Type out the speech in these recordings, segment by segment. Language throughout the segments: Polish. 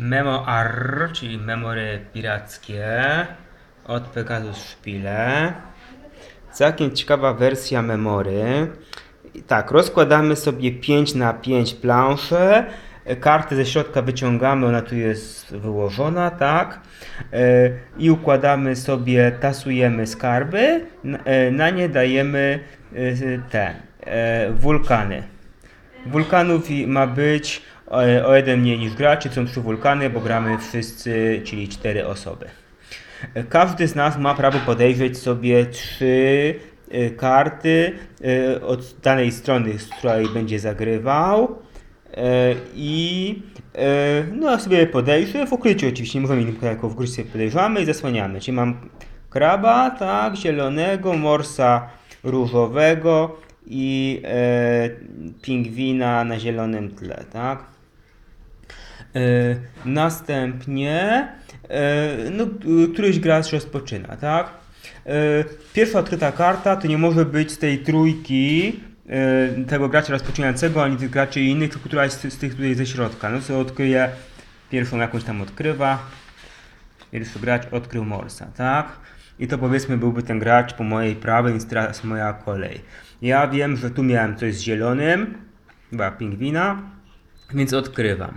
MemoR, czyli memory pirackie od Pegasus Szpile. Całkiem ciekawa wersja memory. Tak, rozkładamy sobie 5 na 5 plansze. Kartę ze środka wyciągamy, ona tu jest wyłożona, tak. E, I układamy sobie, tasujemy skarby. e, Na nie dajemy e, te wulkany. Wulkanów ma być o jeden mniej niż graczy, są trzy wulkany, bo gramy wszyscy, czyli cztery osoby. Każdy z nas ma prawo podejrzeć sobie trzy e, karty e, od danej strony, z której będzie zagrywał. E, I no sobie podejrzę, w ukryciu oczywiście, nie możemy tylko jako w sobie podejrzamy i zasłaniamy. Czyli mam kraba, tak, zielonego, morsa różowego i pingwina na zielonym tle, tak. E, następnie e, no, któryś gracz rozpoczyna, tak? E, pierwsza odkryta karta to nie może być z tej trójki tego gracza rozpoczynającego, ani tych graczy innych, tylko któraś z, z tych tutaj ze środka. No co odkryje, pierwszą jakąś tam odkrywa. Pierwszy gracz odkrył Morsa, tak? I to powiedzmy byłby ten gracz po mojej prawej, więc teraz moja kolej. Ja wiem, że tu miałem coś z zielonym, chyba pingwina, więc odkrywam.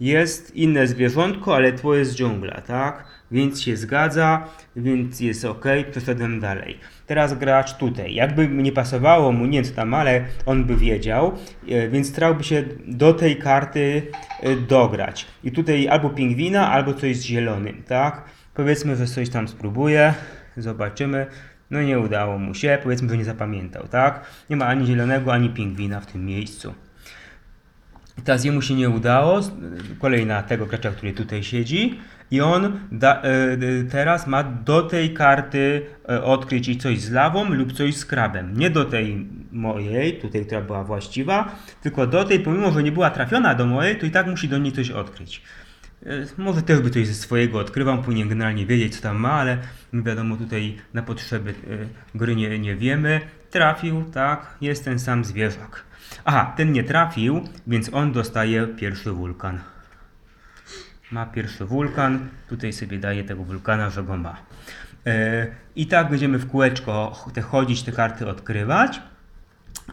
Jest inne zwierzątko, ale to jest dżungla, tak? Więc się zgadza, więc jest ok, przeszedłem dalej. Teraz gracz tutaj. Jakby nie pasowało mu, co tam, ale on by wiedział, e, więc starałby się do tej karty e, dograć. I tutaj albo pingwina, albo coś z zielonym, tak? Powiedzmy, że coś tam spróbuje, zobaczymy. No nie udało mu się, powiedzmy, że nie zapamiętał, tak? Nie ma ani zielonego, ani pingwina w tym miejscu. Teraz jemu się nie udało, s- kolej na tego gracza, który tutaj siedzi i on da, e, teraz ma do tej karty e, odkryć i coś z lawą lub coś z krabem. Nie do tej mojej, tutaj która była właściwa, tylko do tej, pomimo że nie była trafiona do mojej, to i tak musi do niej coś odkryć. E, Może też by coś ze swojego odkrywam, powinien generalnie wiedzieć co tam ma, ale wiadomo tutaj na potrzeby gry nie, nie wiemy. Trafił, tak, jest ten sam zwierzak. Aha, ten nie trafił, więc on dostaje pierwszy wulkan. Ma pierwszy wulkan, tutaj sobie daje tego wulkana, że go ma. E, I tak będziemy w kółeczko te chodzić, te karty odkrywać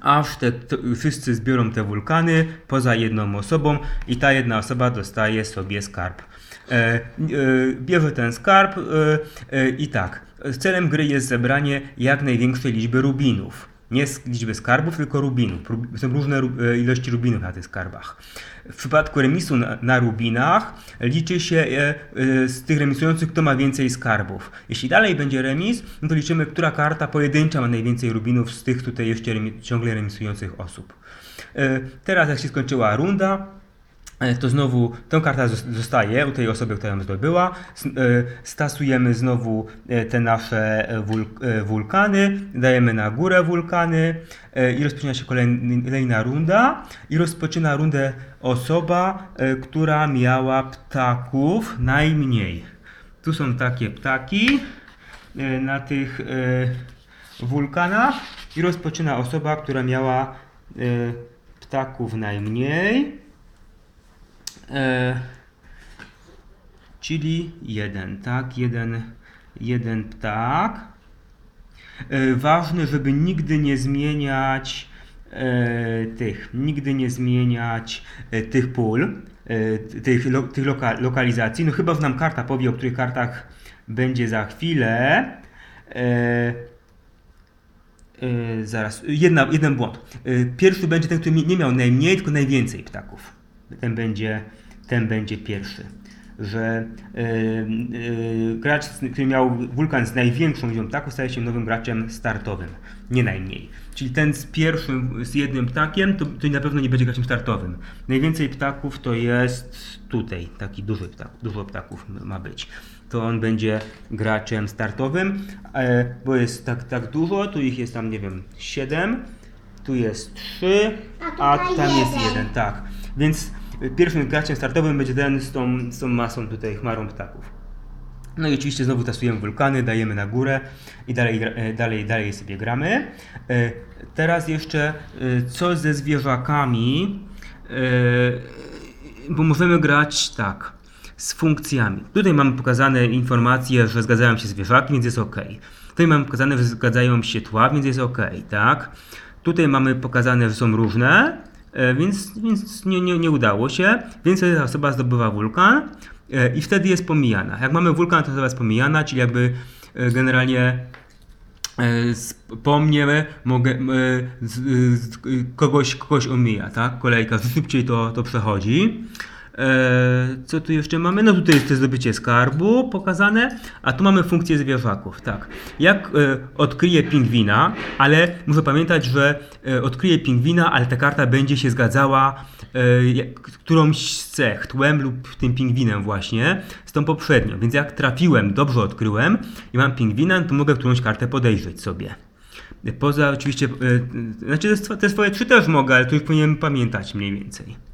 aż te, to, wszyscy zbiorą te wulkany poza jedną osobą i ta jedna osoba dostaje sobie skarb. E, e, bierze ten skarb e, e, i tak. Celem gry jest zebranie jak największej liczby rubinów. Nie z liczby skarbów, tylko rubinów. Rub- Są różne e, ilości rubinów na tych skarbach. W przypadku remisu na, na rubinach liczy się e, e, z tych remisujących, kto ma więcej skarbów. Jeśli dalej będzie remis, no to liczymy, która karta pojedyncza ma najwięcej rubinów z tych tutaj jeszcze ciągle remisujących osób. Teraz jak się skończyła runda, to znowu tą karta zos- zostaje u tej osoby, która ją zdobyła. E, Stasujemy znowu e, te nasze e, wul- e, wulkany, dajemy na górę wulkany e, i rozpoczyna się kolejna runda. I rozpoczyna rundę osoba, e, która miała ptaków najmniej. Tu są takie ptaki e, na tych e, wulkanach i rozpoczyna osoba, która miała e, ptaków najmniej. E, czyli jeden, tak? Jeden, jeden ptak. E, ważne, żeby nigdy nie zmieniać e, tych, nigdy nie zmieniać tych pól, tych, lo, tych loka, lokalizacji. No chyba, że nam karta powie, o których kartach będzie za chwilę. Zaraz, jedna, jeden błąd. Pierwszy będzie ten, który nie miał najmniej, tylko najwięcej ptaków. Ten będzie, ten będzie pierwszy. Że e, e, gracz, który miał wulkan z największą liczbą ptaków, staje się nowym graczem startowym, nie najmniej. Czyli ten z pierwszym, z jednym ptakiem, to, to na pewno nie będzie graczem startowym. Najwięcej ptaków to jest tutaj, taki duży ptak, dużo ptaków ma być. To on będzie graczem startowym, e, bo jest tak, tak dużo, tu ich jest tam, nie wiem, 7, tu jest 3, A a tam jest jeden. jeden, tak. Więc pierwszym graczem startowym będzie ten z tą, z tą masą tutaj, chmarą ptaków. No i oczywiście znowu tasujemy wulkany, dajemy na górę i dalej, e, dalej, dalej sobie gramy. E, Teraz jeszcze e, co ze zwierzakami, bo możemy grać tak. z funkcjami. Tutaj mamy pokazane informacje, że zgadzają się zwierzaki, więc jest OK. Tutaj mamy pokazane, że zgadzają się tła, więc jest OK, tak? Tutaj mamy pokazane, że są różne, więc, więc nie, nie, nie udało się, więc ta osoba zdobywa wulkan e, i wtedy jest pomijana. Jak mamy wulkan, to osoba jest pomijana, czyli jakby e, generalnie e, po mnie mogę, e, kogoś, kogoś omija, tak? Kolejka szybciej to, to przechodzi. E, co tu jeszcze mamy? No tutaj jest zdobycie skarbu pokazane, a tu mamy funkcję zwierzaków, tak. Jak e, odkryję pingwina, ale muszę pamiętać, że e, odkryję pingwina, ale ta karta będzie się zgadzała którąś z cech, tłem lub tym pingwinem właśnie, z tą poprzednią. Więc jak trafiłem, dobrze odkryłem i mam pingwina, to mogę którąś kartę podejrzeć sobie. Poza oczywiście, znaczy te swoje trzy też mogę, ale to już powinienem pamiętać mniej więcej.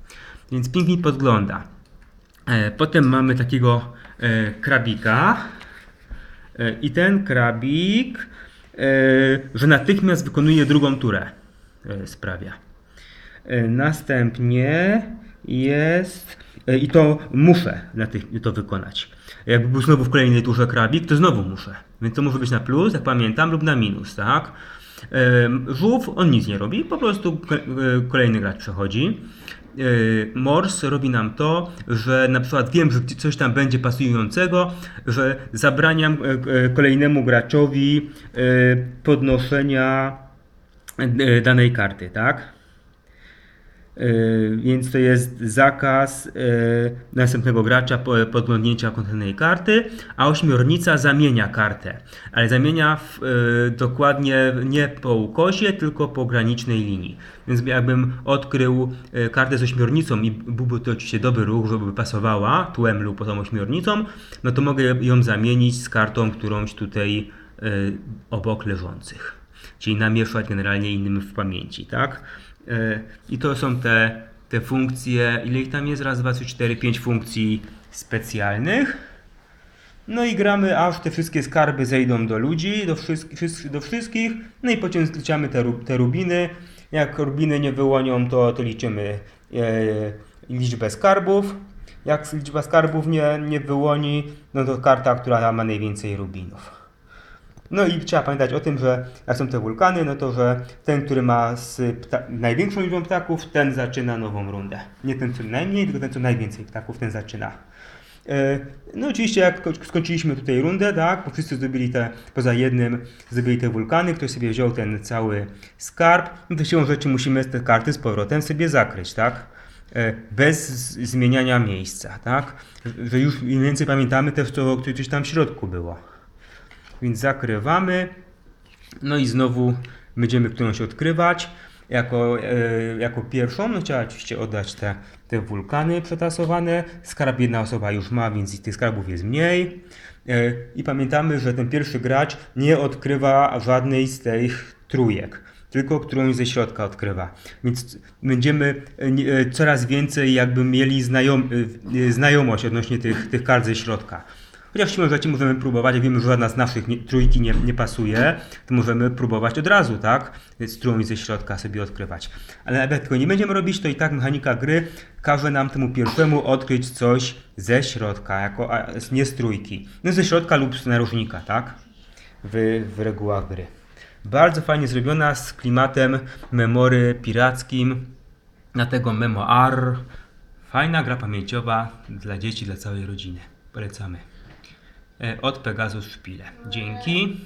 Więc pingwin podgląda. E, potem mamy takiego e, krabika. E, I ten krabik, że natychmiast wykonuje drugą turę, sprawia. Następnie jest. I to muszę to wykonać. Jakby był znowu w kolejnej turze krabik, to znowu muszę. Więc to może być na plus, jak pamiętam, lub na minus, tak? Żółw, on nic nie robi, po prostu e, kolejny gracz przechodzi. E, Morse robi nam to, że na przykład wiem, że coś tam będzie pasującego, że zabraniam e, kolejnemu graczowi podnoszenia danej karty, tak? Yy, więc to jest zakaz yy, następnego gracza po- podglądnięcia konkretnej karty, a ośmiornica zamienia kartę, ale zamienia w, yy, dokładnie nie po ukosie, tylko po granicznej linii. Więc jakbym odkrył kartę z ośmiornicą i byłby to oczywiście dobry ruch, żeby pasowała tłem lub tą ośmiornicą, no to mogę ją zamienić z kartą którąś tutaj obok leżących. Czyli namieszać generalnie innym w pamięci, tak? E, I to są te, te funkcje, ile ich tam jest? Raz, dwa, trzy, cztery, pięć funkcji specjalnych. No i gramy, aż te wszystkie skarby zejdą do ludzi, do, wszystkich, wszys- do wszystkich. No i potem liczymy te, te rubiny. Jak rubiny nie wyłonią, to, to liczymy e, liczbę skarbów. Jak liczba skarbów nie, nie wyłoni, no to karta, która ma najwięcej rubinów. No i trzeba pamiętać o tym, że jak są te wulkany, no to że ten, który ma z największą liczbą ptaków, ten zaczyna nową rundę. Nie ten, co najmniej, tylko ten, co najwięcej ptaków, ten zaczyna. E, No oczywiście jak ko- skończyliśmy tutaj rundę, tak, bo wszyscy zdobyli te, poza jednym, zdobyli te wulkany, ktoś sobie wziął ten cały skarb, no to siłą rzeczy musimy te karty z powrotem sobie zakryć, tak, E, bez zmieniania miejsca, tak, Że- już mniej więcej pamiętamy też, co coś tam w środku było. Więc zakrywamy. No i znowu będziemy którąś odkrywać. Jako, e, jako pierwszą, no trzeba oczywiście oddać te, te wulkany przetasowane. Skarb jedna osoba już ma, więc tych skarbów jest mniej. E, I pamiętamy, że ten pierwszy gracz nie odkrywa żadnej z tych trójek, tylko którąś ze środka odkrywa. Więc będziemy e, e, coraz więcej jakby mieli e, znajomość odnośnie tych, tych kart ze środka. Chociaż siłą rzeczy możemy próbować, jak wiemy, że żadna z naszych nie, trójki nie, nie pasuje, to możemy próbować od razu, tak? Którąś ze środka sobie odkrywać. Ale nawet tego nie będziemy robić, to i tak mechanika gry każe nam temu pierwszemu odkryć coś ze środka, jako, a, nie z trójki. No ze środka lub z narożnika, tak? W, w regułach gry. Bardzo fajnie zrobiona, z klimatem memory pirackim, dlatego memoir. Fajna gra pamięciowa dla dzieci, dla całej rodziny. Polecamy. E, Od Pegasus Szpile. Dzięki.